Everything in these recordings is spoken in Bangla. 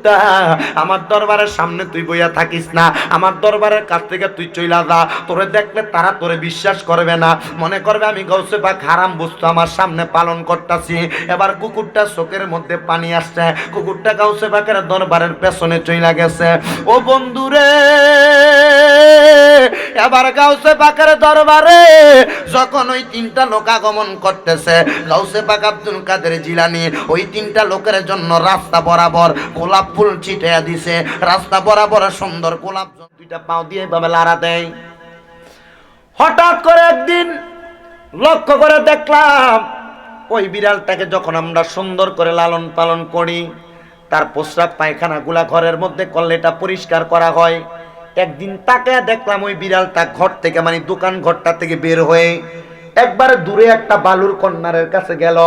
কুকুরটা আমার দরবারের সামনে তুই বইয়া থাকিস না। আমার দরবারের কাছ থেকে তুই চইলা যা। তোরে দেখলে তারা তোরে বিশ্বাস করবে না। মনে করবে আমি গৌসে বা খারাম বস্তু আমার সামনে পালন করতেছি। এবার কুকুরটা চোখের মধ্যে পানি আসছে। কুকুরটা গাউসে বাকের দরবারের পেছনে চইলা গেছে। ও বন্ধুরে, এবার গাউসে পাকের দরবারে যখন ওই তিনটা লোক আগমন করতেছে গাউসে পাক আব্দুল কাদের জিলানি ওই তিনটা লোকের জন্য রাস্তা বরাবর গোলাপ ফুল ছিটিয়ে দিছে, রাস্তা বরাবর সুন্দর গোলাপ দুইটা পাও দিয়ে এভাবে লাড়া দেয়। হঠাৎ করে একদিন লক্ষ্য করে দেখলাম, ওই বিড়ালটাকে যখন আমরা সুন্দর করে লালন পালন করি, তার প্রস্রাব পায়খানাগুলা ঘরের মধ্যে করলে এটা পরিষ্কার করা হয়। একদিন তাকে দেখলাম ওই বিড়ালটা ঘর থেকে মানে দোকান ঘরটা থেকে বের হয়ে একবারে দূরে একটা বালুর কন্যারের কাছে গেল,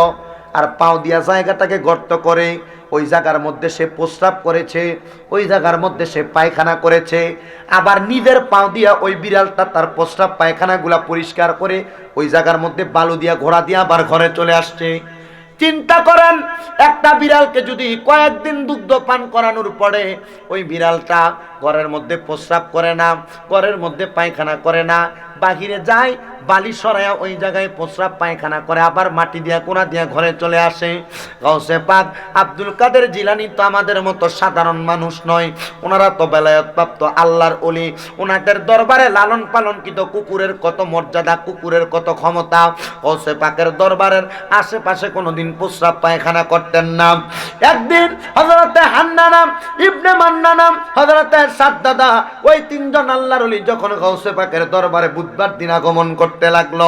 আর পাও দিয়া জায়গাটাকে গর্ত করে ওই জায়গার মধ্যে সে প্রস্রাব করেছে, ওই জায়গার মধ্যে সে পায়খানা করেছে। আবার নিজের পাও দিয়া ওই বিড়ালটা তার প্রস্রাব পায়খানাগুলা পরিষ্কার করে ওই জায়গার মধ্যে বালু দিয়া ঘোড়া দিয়া আবার ঘরে চলে আসছে। চিন্তা করেন, একটা বিড়ালকে যদি কয়েকদিন দুগ্ধ পান করানোর পরে ওই বিড়ালটা ঘরের মধ্যে প্রস্রাব করে না, ঘরের মধ্যে পায়খানা করে না, বাহিরে যায় বালি সরায়া ওই জায়গায় প্রস্রাব, পায়খানা করে, আবার মাটি দিয়া, কোনা দিয়া ঘরে চলে আসে। গৌসে পাক, আব্দুল কাদের জিলানি তো আমাদের মতো সাধারণ মানুষ নয়। ওনারা তো বেলায়ত প্রাপ্ত আল্লাহর অলি ওনাদের দরবারে লালন পালন কিন্তু কুকুরের কত মর্যাদা, কুকুরের কত ক্ষমতা। গৌসে পাকের দরবারের আশেপাশে কোনোদিন প্রস্রাব, পায়খানা করতেন না। একদিন হজরতে হান্নানাম ইবনে মান্নানাম হজরতে সাদ্দাদা, ওই তিনজন আল্লাহর অলি যখন গৌসে পাকের দরবারে বুধবার দিন আগমন করতে লাগল।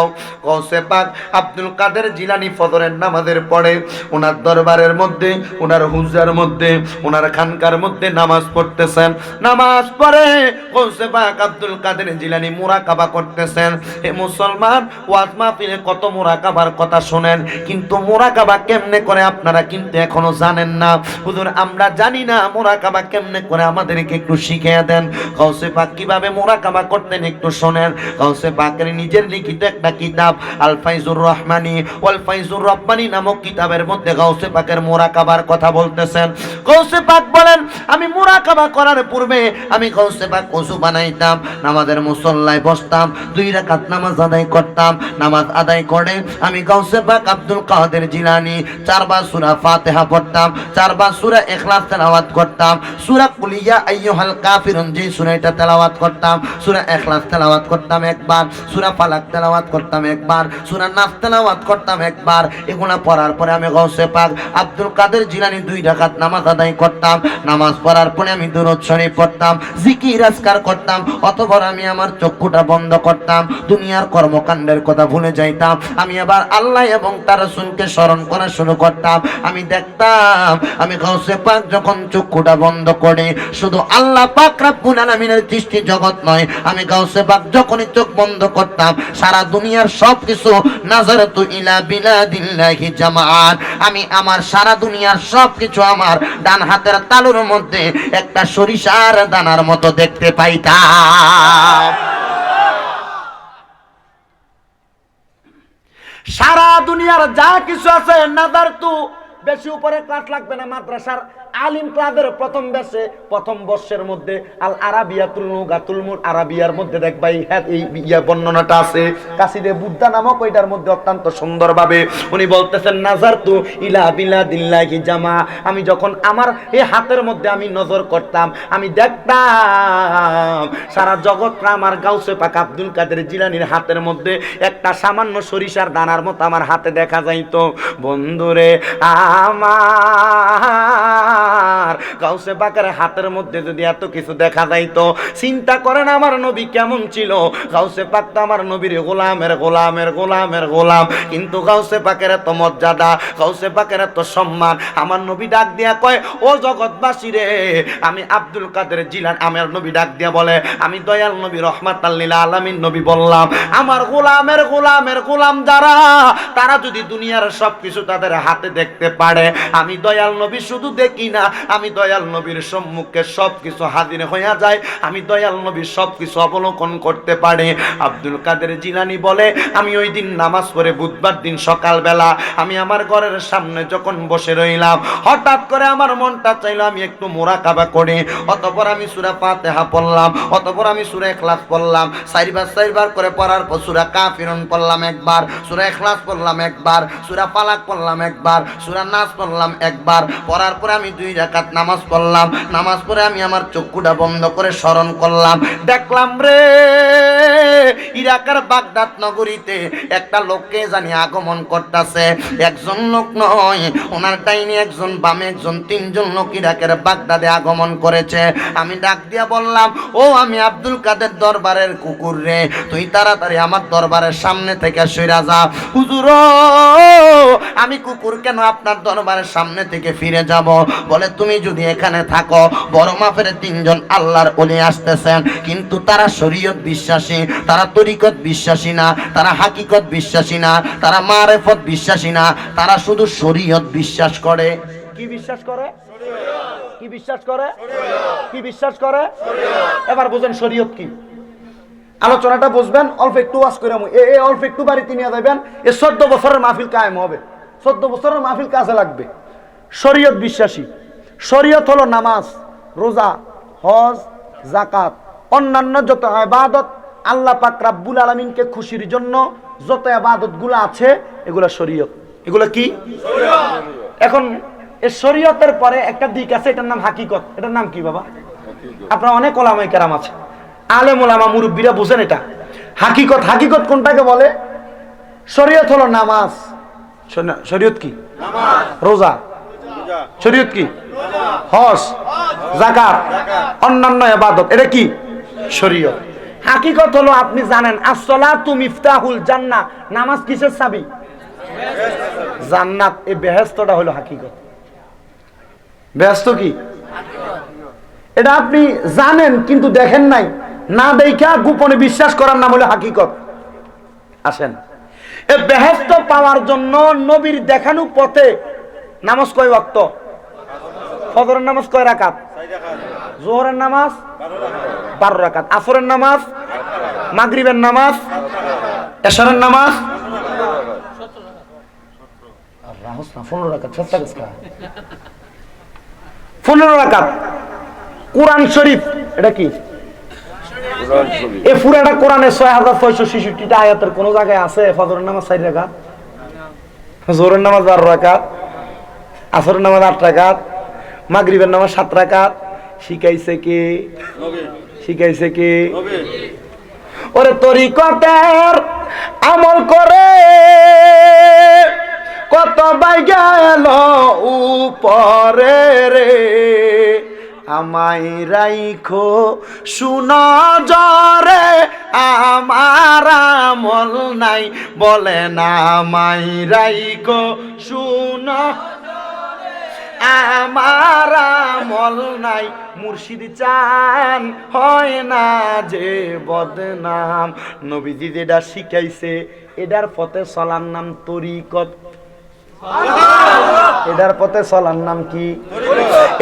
গৌসে পাক আব্দুল কাদের জিলানি ফজরের নামাজের পরে ওনার দরবারের মধ্যে ওনার হুজার মধ্যে ওনার খানকার মধ্যে নামাজ পড়তেছেন। নামাজ পড়ে গৌসে পাক আব্দুল কাদের জিলানি মুরাকাবা করতেছেন। হে মুসলমান, ওয়াজ মাহফিলে কত মুরাকাবার কথা শোনেন, কিন্তু মুরাকাবা কেমনে করে আপনারা কিন্তু এখনও জানেন না। হুজুর, আমরা জানি না মুরাকাবা কেমনে করে আমাদেরকে একটু শিখিয়ে দেন। গৌসে পাক কীভাবে মুরাকাবা করতেন একটু শোনেন। গৌসে পাকের নিজের লিখিত একটা কিতাব আল ফাইজুর রহমানি। ওয়াল ফাইজুর রব্বানি নামক কিতাবের মধ্যে গৌসে পাকের মোরাকাবার কথা বলতেছেন। গৌসে পাক বলেন, আমি মোরাকাবা করার পূর্বে আমি গৌসে পাক ওযু বানাইতাম, নামাজের মুসল্লায় বসতাম, দুই রাকাত নামাজ আদায় করতাম, নামাজ আদায় করে আমি গৌসে পাক আব্দুল কাদের জিলানি, চারবার সূরা ফাতিহা পড়তাম, চারবার সূরা ইখলাস তেলাওয়াত করতাম, সূরা কুলিয়া আইয়ুহাল কাফিরুন যে সূরাটা তেলাওয়াত করতাম, সূরা ইখলাস তেলাওয়াত করতাম একবার, সূরা ফালাক তেলাওয়াত করতাম একবার সূরা নাস তেলাওয়াত করতাম একবার। এগুলা পড়ার পরে আমি গৌসে পাক আব্দুল কাদের জিলানি দুই রাকাত নামাজ আদায় করতাম। নামাজ পড়ার পরে আমি দুরূদ শরীফ পড়তাম, জিকির আজকার করতাম, অতঃপর আমি আমার চক্ষুটা বন্ধ করতাম, দুনিয়ার কর্মকাণ্ডের কথা ভুলে যাইতাম। আমি আবার আল্লাহ এবং তার রাসূলকে স্মরণ করা শুরু করতাম। আমি দেখতাম, আমি গৌসে পাক যখন চক্ষুটা বন্ধ করে, শুধু আল্লাহ পাক রাব্বুল আলামিনের দৃষ্টি জগৎ নয়, আমি গাউসে পাক যখনই চোখ বন্ধ করতাম সারা দুনিয়ার সব কিছু নাজারাতু ইলা বিলাদিল্লাহি জামাআন। আমি আমার সারা দুনিয়ার সব কিছু আমার ডান হাতের তালুর মধ্যে একটা সরিষার দানার মতো দেখতে পাইতাম। সারা দুনিয়ার যা কিছু আছে নাদার তু বেশি উপরে ক্লাস লাগবে না, মাদ্রাসার আলিম ক্লাবের প্রথম বেশে প্রথম বর্ষের মধ্যে আল আরাবিয়াতুল গাতুল মুর আরাবিয়ার মধ্যে দেখবা এই হ্যাঁ এই ইয়া বর্ণনাটা আছে। কাসিদে বুদ্ধা নামক ওইটার মধ্যে অত্যন্ত সুন্দরভাবে উনি বলতেছেন নাজার তু ইলা বিলা দিল্লাহি জামা। আমি যখন আমার এই হাতের মধ্যে আমি নজর করতাম, আমি দেখতাম সারা জগৎটা আমার গাউসে পাক আব্দুল কাদের জিলানির হাতের মধ্যে একটা সামান্য সরিষার দানার মতো আমার হাতে দেখা যাইতো। বন্ধুরে, আমার গাউসে পাকের হাতের মধ্যে যদি এত কিছু দেখা যাইতো, চিন্তা করেন আমার নবী কেমন ছিল? গাউসে পাক তো আমার নবীর গোলামের গোলামের গোলামের গোলাম, কিন্তু গাউসে পাকের এত মর্যাদা, গাউসে পাকের এত সম্মান, আমার নবী ডাক দিয়া কয়, ও জগৎবাসী রে, আমি আব্দুল কাদের জিলান আমার নবী ডাক দিয়া বলে, আমি দয়াল নবী রহমাত আল্লিল আলামিন নবী বললাম, আমার গোলামের গোলামের গোলাম যারা, তারা যদি দুনিয়ার সব কিছু তাদের হাতে দেখতে পারে, আমি দয়াল নবী শুধু দেখি না আমি আমি দয়াল নবীর সম্মুখে সব কিছু হাজির হইয়া যায় আমি দয়াল নবীর সব কিছু অবলোকন করতে পারে। আব্দুল কাদের জিলানি বলে, আমি ওই দিন নামাজ পড়ে বুধবার দিন সকালবেলা, আমি আমার ঘরের সামনে যখন বসে রইলাম, হঠাৎ করে আমার মনটা চাইলো আমি একটু মোরাকাবা করি। অতপর আমি সুরা ফাতেহা পড়লাম, অতপর আমি সুরা এখলাস পড়লাম। চারবার চারবার করে পড়ার পর সুরা কা কাফিরন পড়লাম একবার, সুরা এখলাস পড়লাম একবার, সুরা পালাক পড়লাম একবার, সুরা নাচ পড়লাম একবার। পড়ার পরে আমি দুই রাকাত নামাজ পড়লাম। নামাজ পড়ে আমি আমার চক্ষুটা বন্ধ করে স্মরণ করলাম। দেখলাম রে, ইরাকের বাগদাদ নগরীতে একটা লোককে জানি আগমন করতেছে। একজন লোক নয়, ওনার টাইনে একজন, বামে একজন, তিনজন লোক ইরাকের বাগদাদে আগমন করেছে। আমি ডাক দিয়া বললাম, ও, আমি আব্দুল কাদের দরবারের কুকুর রে, তুই তাড়াতাড়ি আমার দরবারের সামনে থেকে সইরা যা। হুজুর আমি কুকুর কেন আপনার দরবারের সামনে থেকে ফিরে যাব? বলে, তুমি যদি এখানে থাকো, বড় মাপের তিনজন আল্লাহর ওলি আসতেছেন। কিন্তু তারা শরীয়ত বিশ্বাসী, তারা তরিকত বিশ্বাসী না, তারা হাকিকত বিশ্বাসী না, তারা মারেফত বিশ্বাসী না, তারা শুধু শরীয়ত বিশ্বাস করে। কি বিশ্বাস করে? কি বিশ্বাস করে? কি বিশ্বাস করে? এবার বুঝেন শরীয়ত কি। আলোচনাটা বুঝবেন, অল্প একটু ওয়াজ করে এ অল্প একটু বাড়িতে নিয়ে যাবেন এ চোদ্দ বছরের মাহফিল কায়েম হবে। চোদ্দ বছরের মাহফিল কাজে লাগবে। শরীয়ত বিশ্বাসী। শরীয়ত হলো নামাজ রোজা হজ জাকাত অন্যান্য যত আবাদত আল্লাহ পাক রাব্বুল আলমিনকে খুশির জন্য যত আবাদতগুলো আছে এগুলা শরীয়ত। এগুলো কি? এখন এ শরীয়তের পরে একটা দিক আছে এটার নাম হাকিকত। এটার নাম কি বাবা? আপনার অনেক ওলামাই কেরাম আছে। আলেম ওলামা মুরব্বীরা বুঝেন এটা। হাকিকত হাকিকত কোনটাকে বলে? শরীয়ত হলো নামাজ। শরীয়ত কি? রোজা। শরীয়ত কি? হজ, জাকাত, অন্যান্য ইবাদত, এটা কি? শরীয়ত। হাকিকত হলো আপনি জানেন, আসসালাতু মিফতাহুল জান্নাহ, নামাজ কিসের চাবি? জান্নাত, এই বেহেস্তটা হলো হাকিকত। ব্যস্ত কি? এটা আপনি জানেন, কিন্তু দেখেন নাই। না দেখা গোপনে বিশ্বাস করার নাম হলো হাকিকত। আসেন। এ বেহেস্ত পাওয়ার জন্য নবীর দেখানো পথে নামাজ কয় ওয়াক্ত? ফজরের নামাজ কয় রাকাত? জোহরের নামাজ বারো রাকাত। আসরের নামাজ মাগরিবের নামাজ এশারের নামাজ পনেরো রাকাত শরীফ, এটা কি? ছয় হাজার জায়গায় আছে নামাজ রাকাত? জোরের নামাজ বারো রাকাত। আসরের নামাজ আট রাকাত মাগরিবের নামাজ সাত রাকাত। শিখাইছে কে? শিখাইছে কে? ওরে তরিকতের আমল করে কত বাইগা এলো উপরে রে। আমায় রাইখো শুনা জরে আমার আমল নাই বলে না আমায় রাইখো শুনা আমার আমল নাই, মুর্শিদ চান হয় না যে বদনাম। নবীজি যেটা শিখাইছে, এটার পথে চলার নাম তরিকত। এটার পথে চলার নাম কি?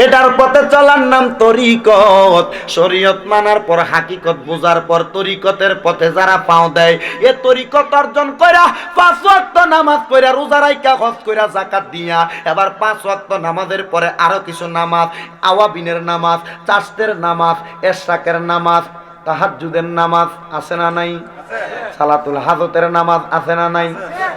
এটার পথে চলার নাম তরিকত। শরীয়ত মানার পর, হাকিকত বোঝার পর, তরিকতের পথে যারা পাও দেয়, এ তরিকত অর্জন কইরা পাঁচ ওয়াক্ত নামাজ পড়া রোজা রাইকা হজ কইরা জাকাত দিয়া, এবার পাঁচ ওয়াক্ত নামাজের পরে আরও কিছু নামাজ, আওয়াবিনের নামাজ চাষতের নামাজ, এশরাকের নামাজ, তাহাজ্জুদের নামাজ আছে না নাই? সালাতুল হাজতের নামাজ আছে না নাই?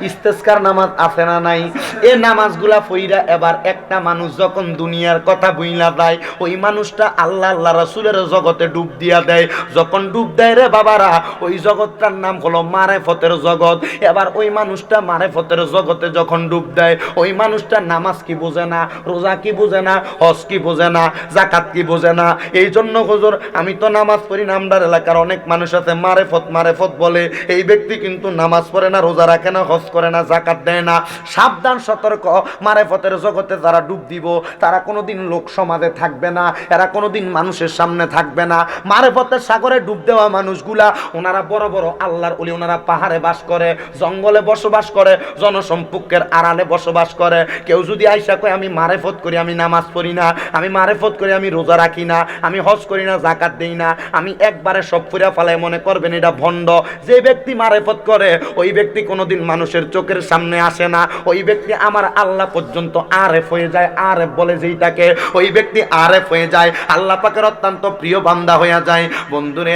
ইস্তেস্কার নামাজ আছে না নাই? এ নামাজগুলা ফইরা এবার একটা মানুষ যখন দুনিয়ার কথা বুইলা দেয় ওই মানুষটা আল্লাহ আল্লাহ রাসূলের জগতে ডুব দিয়া দেয়। যখন ডুব দেয় রে বাবারা, ওই জগৎটার নাম হলো মারেফতের জগৎ। এবার ওই মানুষটা মারেফতের জগতে যখন ডুব দেয়, ওই মানুষটা নামাজ কি বোঝে না, রোজা কি বোঝে না, হজ কি বোঝে না জাকাত কি বোঝে না? এই জন্য হুজুর, আমি তো নামাজ পড়ি না আমরার এলাকার অনেক মানুষ আছে মারেফত মারেফত বলে। এই ব্যক্তি কিন্তু নামাজ পড়ে না, রোজা রাখে না, হজ করে না জাকাত দেয় না। সাবধান, সতর্ক। মারেফতের জগতে যারা ডুব দিব, তারা কোনোদিন লোক সমাজে থাকবে না, এরা কোনোদিন মানুষের সামনে থাকবে না। মারেফতের সাগরে ডুব দেওয়া মানুষগুলা, ওনারা বড় বড় আল্লাহর ওলি, ওনারা পাহাড়ে বাস করে, জঙ্গলে বসবাস করে, জনসম্পর্কের আড়ালে বসবাস করে। কেউ যদি আইসা কয়, আমি মারেফত করি, আমি নামাজ পড়ি না, আমি মারেফত করি, আমি রোজা রাখি না, আমি হজ করি না জাকাত দেই না, আমি একবারে সব ফুরা ফালায় মনে করবেন এটা ভণ্ড। যে ব্যক্তি মারেফত করে, ওই ব্যক্তি কোনোদিন মানুষের চোখের সামনে আসে না। ওই ব্যক্তি আমার আল্লাহ পর্যন্ত আরেফ হয়ে যায়, আরেফ বলে যেইটাকে। ওই ব্যক্তি আরেফ হয়ে যায়, আল্লাহ পাকের অত্যন্ত প্রিয় বান্দা হয়ে যায়। বন্ধুরে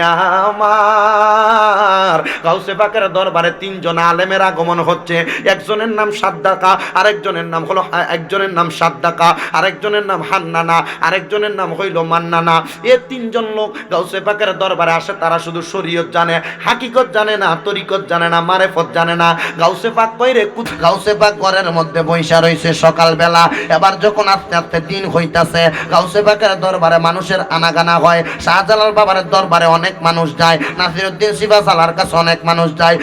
আমার, গাউসে পাকের দরবারে তিনজন আলেমের আগমন হচ্ছে। একজনের নাম সাদ্দাকা, আরেকজনের নাম হলো একজনের নাম সাদ্দাকা, আরেকজনের নাম হান্নানা, আরেকজনের নাম হইল মান্নানা। এ তিনজন লোক গাউসে পাকের দরবারে আসে, তারা শুধু শরীয়ত জানে, হাকিকত জানে না, তরিকত জানে না, মারেফত জানে না। গাউসে পাক কুত- গাউসে পাক ঘরের মধ্যে বৈশা রইছে সকালবেলা। এবার যখন আস্তে আস্তে দিন হইতাছে, গাউসে পাকের দরবারে মানুষের আনাগানা হয়। শাহজালাল বাবার দরবারে অনেক মানুষ যায় নাসিরউদ্দিন সিবাসালার কাছে অনেক মানুষ যায়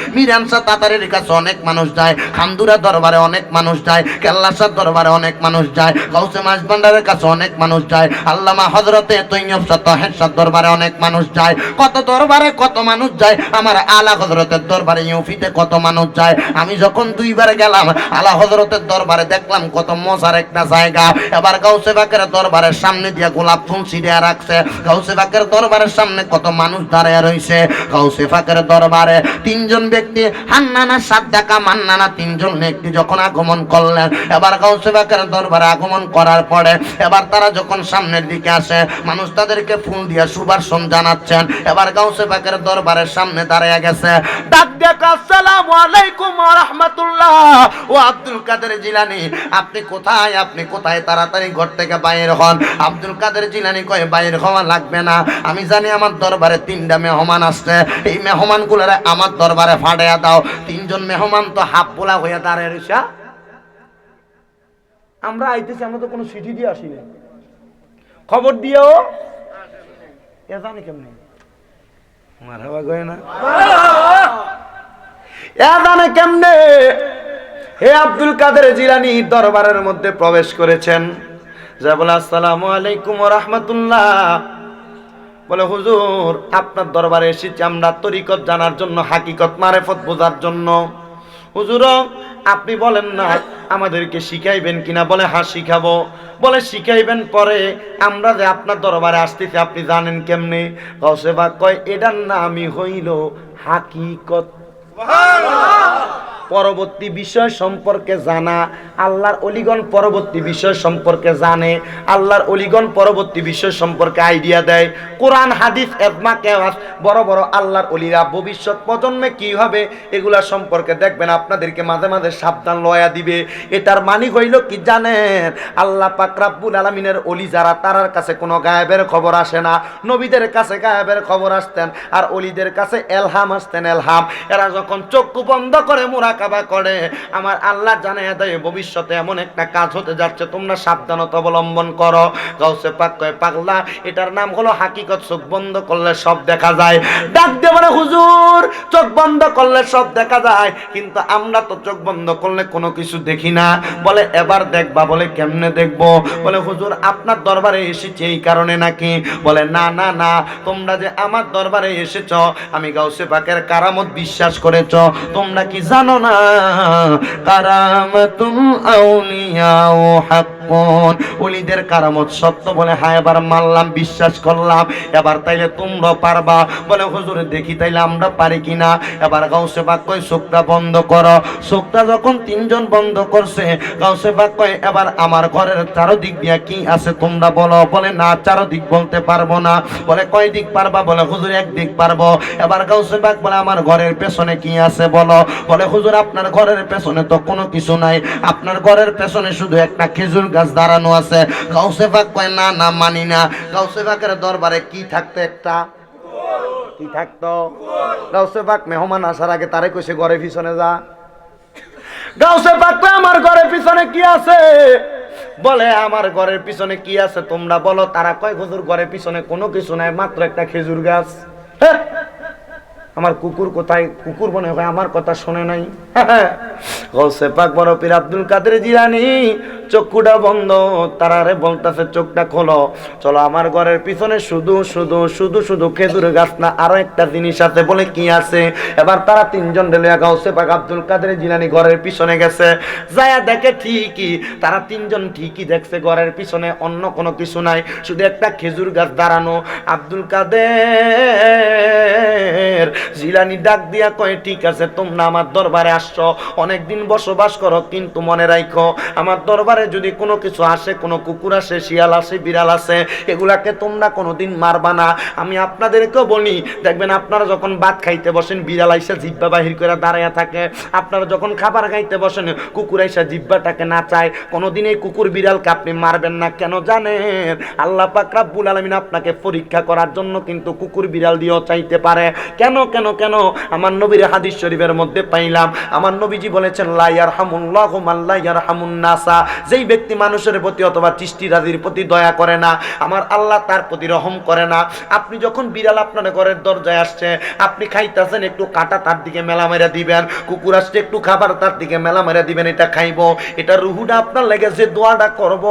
তাতারের কাছে অনেক মানুষ যায় খান্দুরা দরবারে অনেক মানুষ যায় দরবারে অনেক মানুষ যায়, গাউসে কাছে অনেক মানুষ যায়, আল্লামা হজরতে তৈয়ব দরবারে অনেক মানুষ যায়। কত দরবারে কত মানুষ যায়, আমার আলা হজরতের দরবারে ইউফিতে কত মানুষ যায়, আমি যখন দুইবার গেলাম, আলা হজরতের দরবারে দেখলাম কত মজার একটা জায়গা। এবার গাউসে বাকের দরবারের সামনে দিয়ে গোলাপ ফুল ছিটিয়ে রাখছে। গাউসে বাকের দরবারের সামনে কত মানুষ দাঁড়িয়ে রয়েছে গাউসে ফাকের দরবারে তিনজন ব্যক্তি, হান্নানা, সাদ্দাকা, মান্নানা তিনজন ব্যক্তি যখন আগমন করলেন, এবার গাউসে বাকের দরবারে আগমন করার পরে, এবার তারা যখন সামনের দিকে আসে, মানুষ তাদেরকে ফুল দিয়ে সুভাষণ জানাচ্ছেন। এবার গাউসে বাকের দরবারের সামনে দাঁড়িয়ে গেছে। ডাক দেখ আসসালামু আলাইকুম রাহমাতুল্লাহ। ও আব্দুল কাদের জিলানি, আপনি কোথায়? আপনি কোথায়? তাড়াতাড়ি ঘর থেকে বাইরে হন। আব্দুল কাদের জিলানি কয়, বাইরে হওয়া লাগবে না। আমি জানি আমার দরবারে তিনটা মেহমান আসছে। এই মেহমানগুলোরে আমার দরবারে ফাটাইয়া দাও। তিনজন মেহমান তো হাফ পোলা হয়ে দাঁড়িয়ে রয়েছে আমরা আইতেছি, আমরা তো কোনো চিঠি দিয়ে আসিনি খবর দিয়েও এ জানি কেমনি? মারাবা গয় না? এ জানে কেমনে হে আব্দুল কাদের জিলানি দরবারের মধ্যে প্রবেশ করেছেন? যা বলে, আসসালামু আলাইকুম রহমতুল্লাহ। বলে, হুজুর, আপনার দরবারে এসেছি আমরা তরিকত জানার জন্য, হাকিকত, মারেফত বোঝার জন্য। হুজুর, আপনি বলেন না, আমাদেরকে শিখাইবেন কিনা? বলে হ্যাঁ শিখাবো। বলে, শিখাইবেন পরে আমরা যে আপনার দরবারে আসতেছি, আপনি জানেন কেমনে? কয়, এটার নামই হইল হাকিকত 뭐하 는? পরবর্তী বিষয় সম্পর্কে জানা, আল্লাহর অলিগণ পরবর্তী বিষয় সম্পর্কে জানে, আল্লাহর অলিগণ পরবর্তী বিষয় সম্পর্কে আইডিয়া দেয়। কোরআন, হাদিস এদমা কেওয়াস বড় বড় আল্লাহর অলিরা ভবিষ্যৎ প্রজন্মে কি হবে এগুলা সম্পর্কে দেখবেন, আপনাদেরকে মাঝে মাঝে সাবধান লয়া দিবে। এটার মানি হইল কি জানেন? আল্লাহ পাক রাব্বুল আলামিনের অলি যারা, তারার কাছে কোনো গায়েবের খবর আসে না। নবীদের কাছে গায়েবের খবর আসতেন, আর অলিদের কাছে এলহাম আসতেন এলহাম। এরা যখন চক্ষু বন্ধ করে মুরাকাবা করে। আমার আল্লাহ জানে দেয় ভবিষ্যতে এমন একটা কাজ হতে যাচ্ছে, তোমরা সাবধানতা অবলম্বন করো। গাউসে পাক কয়, পাগলা, এটার নাম হলো হাকিকত, চোখ বন্ধ করলে সব দেখা যায়। ডাক দিয়ে বলে, হুজুর, চোখ বন্ধ করলে সব দেখা যায়। কিন্তু আমরা তো চোখ বন্ধ করলে কোনো কিছু দেখি না। বলে, এবার দেখবা, বলে, কেমনে দেখব? বলে, হুজুর, আপনার দরবারে এসেছি এই কারণে নাকি? বলে, না না না, তোমরা যে আমার দরবারে এসেছ, আমি গাউসে পাকের কারামত বিশ্বাস করেছ। তোমরা কি জানো না কারামতুল আউলিয়া ও হাক্কুন ওলিদের কারামত সত্য বলে হ্যাঁ এবার মানলাম, বিশ্বাস করলাম। এবার তাইলে তোমরা পারবা। বলে, হুজুর, দেখি তাইলে আমরা পারি কিনা? এবার গাউসে পাক কয় চোখটা বন্ধ করো। চোখটা যখন তিনজন বন্ধ করছে, গাউসে পাক কয় এবার আমার ঘরের চারদিক দিয়া কি আছে তোমরা বলো। বলে, না, চারদিক বলতে পারব না। বলে, কয় দিক পারবা? বলে, হুজুর, এক দিক পারব। এবার গাউসে পাক বলে, আমার ঘরের পেছনে কি আছে বলো? বলে, হুজুর, আপনার ঘরের পেছনে তো কোনো কিছু নাই। আপনার ঘরের পেছনে শুধু একটা খেজুর গাছ দাঁড়ানো আছে। গাউসে পাক কয় না না মানি না। গাউসে পাকের দরবারে কি থাকতো একটা? কি থাকতো? গাউসে পাক মেহমান আসার আগে তারে কইছে ঘরে পিছনে যা। গাউসে পাক আমার ঘরের পিছনে কি আছে? বলে আমার ঘরের পিছনে কি আছে তোমরা বলো? তারা কয় হুজুর ঘরের পিছনে কোনো কিছু নাই মাত্র একটা খেজুর গাছ। হ্যাঁ, আমার কুকুর কোথায়? কুকুর মনে হয় আমার কথা শোনে নাই। গৌসে পাক বড় আব্দুল কাদের জিলানি, চক্ষুটা বন্ধ, তারারে বলতাছে, চোখটা খোলো। চলো, আমার ঘরের পিছনে শুধু শুধু শুধু শুধু খেজুর গাছ না, আরও একটা জিনিস আছে বলে কি আছে? এবার তারা তিনজন রেলিয়া গাউসে পাক আব্দুল কাদের জিলানি ঘরের পিছনে গেছে। যায়া দেখে ঠিকই, তারা তিনজন ঠিকই দেখছে, ঘরের পিছনে অন্য কোনো কিছু নাই, শুধু একটা খেজুর গাছ দাঁড়ানো। আব্দুল কাদের জিলানি ডাক দিয়া কয়, ঠিক আছে, তোমরা আমার দরবারে আসছো। অনেকদিন বসবাস করো, কিন্তু মনে রাখো আমার দরবারে যদি কোনো কিছু আসে, কোনো কুকুর আসে, শিয়াল আসে, বিড়াল আসে, এগুলাকে তোমরা কোনোদিন মারবা না। আমি আপনাদেরকেও বলি, দেখবেন আপনারা যখন ভাত খাইতে বসেন, বিড়াল আইসা জিব্বা বাহির করে দাঁড়াইয়া থাকে। আপনারা যখন খাবার খাইতে বসেন, কুকুর আইসা জিব্বাটাকে না চায় কোনোদিন এই কুকুর বিড়ালকে আপনি মারবেন না। কেন জানেন? আল্লাহ পাক রাব্বুল আলামিন আপনাকে পরীক্ষা করার জন্য কিন্তু কুকুর বিড়াল দিয়েও চাইতে পারে। কেন কেন? কেন কেন? আমার নবীর হাদিস শরীফের মধ্যে পাইলাম। আমার নবীজি বলেছেন, লা ইয়ারহামুল্লাহু মান লা ইয়ারহামুন নাসা। যেই ব্যক্তি মানুষের প্রতি অথবা সৃষ্টি রাজির প্রতি দয়া করে না, আমার আল্লাহ তার প্রতি রহম করে না। আপনি যখন বিড়াল আপনার ঘরের দরজায় আসছে, আপনি খাইতেছেন, একটু কাটা তার দিকে মেলা মেরা দিবেন, কুকুর আসছে, একটু খাবার তার দিকে মেলা মেরা দিবেন, এটা খাইবো। এটা রুহুটা আপনার লেগে যে দোয়াটা করব,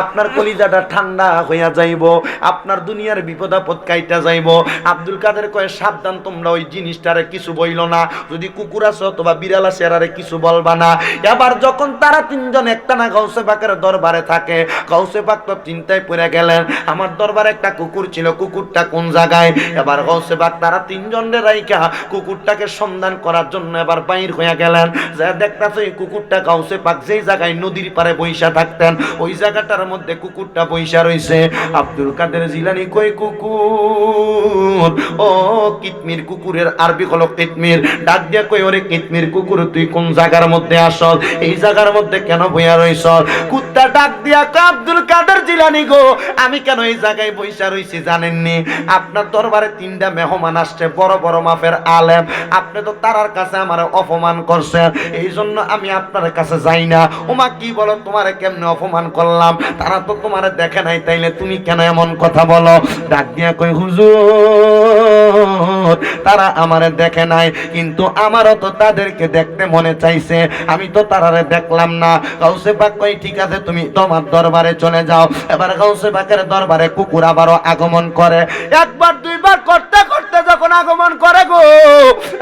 আপনার কলিজাটা ঠান্ডা হইয়া যাইব, আপনার দুনিয়ার বিপদ আপদ কাইটা যাইব। আব্দুল কাদের কয়ে, সাবধান তোমরা ওই জিনিসটারে কিছু বইল না। যদি কুকুর আছে অথবা বিড়াল আছে, এরারে কিছু বলবা না। এবার যখন তারা তিনজন একটা না গৌসে পাকের দরবারে থাকে গৌসে পাক তো চিন্তায় পড়ে গেলেন, আমার দরবারে একটা কুকুর ছিল, কুকুরটা কোন জায়গায়? এবার গৌসে পাক তারা তিনজনের রাইকা কুকুরটাকে সন্ধান করার জন্য এবার বাইর হয়ে গেলেন। যা দেখতেছে এই কুকুরটা গৌসে পাক যেই জায়গায় নদীর পারে বৈশা থাকতেন, ওই জায়গাটার মধ্যে কুকুরটা বৈশা রইছে। আব্দুল কাদের জিলানি কই কুকুর, ও কিতমির কুকুরের আরবি হলো কিতমির। ডাক দিয়া কই ওরে কিতমির, কুকুর, তুই কোন জায়গার মধ্যে আসল? এই জায়গার মধ্যে কেন বইয়া রইছ কুত্তা ডাক দিয়া কয়, আব্দুল কাদের জিলানি গো, আমি কেন এই জায়গায় বইসা রইছি জানেননি? আপনার দরবারে তিনটা মেহমান আসছে, বড় বড় মাপের আলেম। আপনি তো তারার কাছে আমার অপমান করছেন। এই জন্য আমি আপনার কাছে যাই না। ওমা কি বলো, তোমারে কেমনে অপমান করলাম? তারা তো তোমারে দেখে নাই, তাইলে তুমি কেন এমন কথা বলো? ডাক দিয়া কই হুজুর তারা আমারে দেখে নাই, কিন্তু আমারও তো তাদেরকে দেখতে মনে চাইছে। আমি তো তারারে দেখলাম না। গাউসে পাক কই, ঠিক আছে, তুমি তোমার দরবারে চলে যাও। এবার গাউসে পাকের দরবারে কুকুর আবারও আগমন করে। একবার, দুইবার করতে করতে যখন আগমন করে গো,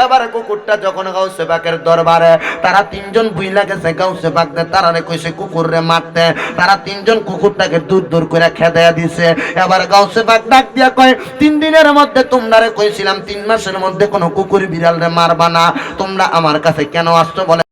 এবারে কুকুরটা যখন গাউসে সেবাকের দরবারে, তারা তিনজন বুইলা গেছে, গাউসে তারা তারারে কইছে কুকুর রে মারতে। তারা তিনজন কুকুরটাকে দূর দূর করে খেদাইয়া দিছে। এবার গাও সেবাক ডাক দিয়া কয়, তিন দিনের মধ্যে তোমরা কইছিলাম, তিন মাসের মধ্যে কোনো কুকুর বিড়াল রে মারবা না। তোমরা আমার কাছে কেন আসছো? বলে